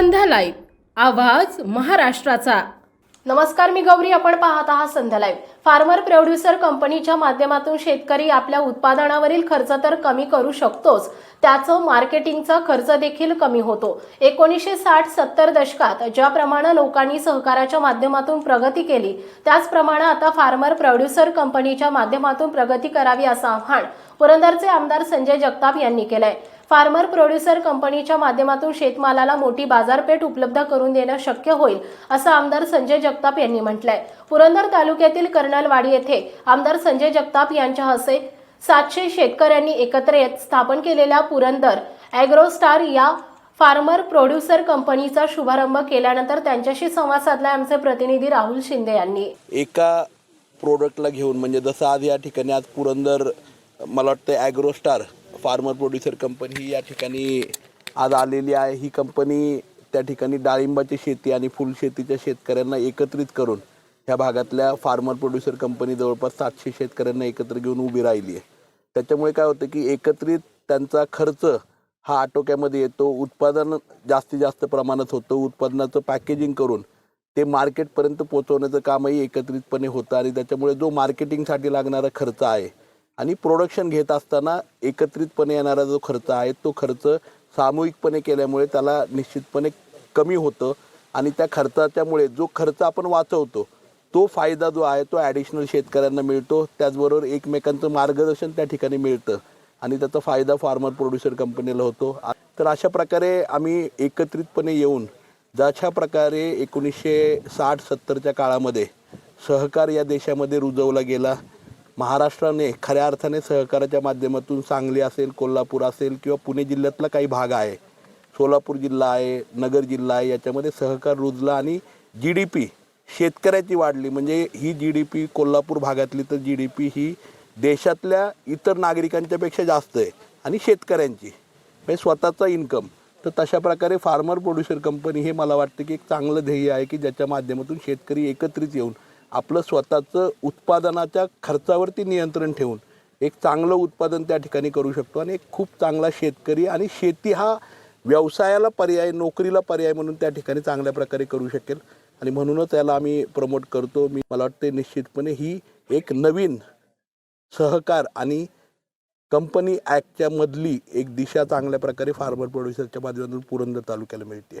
संध्या live आवाज महाराष्ट्राचा. नमस्कार मी गौरी. आपण पाहत आहात संध्या लाईव्ह फार्मर प्रोड्युसर कंपनीच्या माध्यमातून शेतकरी आपल्या उत्पादनावरील खर्च तर कमी करू शकतोच. त्याचं मार्केटिंगचा खर्च देखील कमी होतो. एकोणीसशे साठ सत्तर दशकात ज्याप्रमाणे लोकांनी सहकाराच्या माध्यमातून प्रगती केली त्याचप्रमाणे आता फार्मर प्रोड्युसर कंपनीच्या माध्यमातून प्रगती करावी असं आव्हान पुरंदरचे आमदार संजय जगताप यांनी केलंय. फार्मर प्रोड्युसर कंपनीच्या माध्यमातून शेतमालाला मोठी बाजारपेठ उपलब्ध करून देणं शक्य होईल असं आमदार संजय जगताप यांनी म्हटलंय. पुरंदर तालुक्यातील कर्नलवाडी येथे आमदार संजय जगताप यांच्या हस्ते सातशे शेतकऱ्यांनी एकत्र येत स्थापन केलेल्या पुरंदर ॲग्रोस्टार या फार्मर प्रोड्युसर कंपनीचा शुभारंभ केल्यानंतर त्यांच्याशी संवाद साधलाय आमचे प्रतिनिधी राहुल शिंदे यांनी. एका प्रोडक्टला घेऊन म्हणजे जसं आज या ठिकाणी आज पुरंदर मला वाटतं ॲग्रोस्टार फार्मर प्रोड्युसर कंपनी ही या ठिकाणी आज आलेली आहे. ही कंपनी त्या ठिकाणी डाळिंबाची शेती आणि फुलशेतीच्या शेतकऱ्यांना एकत्रित करून ह्या भागातल्या फार्मर प्रोड्युसर कंपनी जवळपास सातशे शेतकऱ्यांना एकत्र घेऊन उभी राहिली आहे. त्याच्यामुळे काय होतं की एकत्रित त्यांचा खर्च हा आटोक्यामध्ये येतो. उत्पादन जास्तीत जास्त प्रमाणात होतं. उत्पादनाचं पॅकेजिंग करून ते मार्केटपर्यंत पोहोचवण्याचं कामही एकत्रितपणे होतं आणि त्याच्यामुळे जो मार्केटिंगसाठी लागणारा खर्च आहे आणि प्रोडक्शन घेत असताना एकत्रितपणे येणारा जो खर्च आहे तो खर्च सामूहिकपणे केल्यामुळे त्याला निश्चितपणे कमी होतं. आणि त्या खर्चाच्यामुळे जो खर्च आपण वाचवतो तो फायदा जो आहे तो ॲडिशनल शेतकऱ्यांना मिळतो. त्याचबरोबर एकमेकांचं मार्गदर्शन त्या ठिकाणी मिळतं. आणि त्याचा फायदा फार्मर प्रोड्युसर कंपनीला होतो. तर अशा प्रकारे आम्ही एकत्रितपणे येऊन ज्याच्या प्रकारे एकोणीसशे साठ सत्तरच्या काळामध्ये सहकार या देशामध्ये रुजवला गेला महाराष्ट्राने खऱ्या अर्थाने सहकाराच्या माध्यमातून सांगली असेल कोल्हापूर असेल किंवा पुणे जिल्ह्यातला काही भाग आहे. सोलापूर जिल्हा आहे नगर जिल्हा आहे याच्यामध्ये सहकार रुजला आणि जी डी पी शेतकऱ्याची वाढली. म्हणजे ही जी डी पी कोल्हापूर भागातली तर जी डी पी ही देशातल्या इतर नागरिकांच्यापेक्षा जास्त आहे आणि शेतकऱ्यांची. म्हणजे स्वतःचा इन्कम तर तशा प्रकारे फार्मर प्रोड्युसर कंपनी हे मला वाटतं की एक चांगलं ध्येय आहे की ज्याच्या माध्यमातून शेतकरी एकत्रित येऊन आपलं स्वतःचं उत्पादनाच्या खर्चावरती नियंत्रण ठेवून एक चांगलं उत्पादन त्या ठिकाणी करू शकतो आणि एक खूप चांगला शेतकरी आणि शेती हा व्यवसायाला पर्याय नोकरीला पर्याय म्हणून त्या ठिकाणी चांगल्या प्रकारे करू शकेल. आणि म्हणूनच याला आम्ही प्रमोट करतो. मी मला वाटते निश्चितपणे ही एक नवीन सहकार आणि कंपनी ॲक्टच्या मधली एक दिशा चांगल्या प्रकारे फार्मर प्रोड्युसरच्या माध्यमातून पुरंदर तालुक्याला मिळते.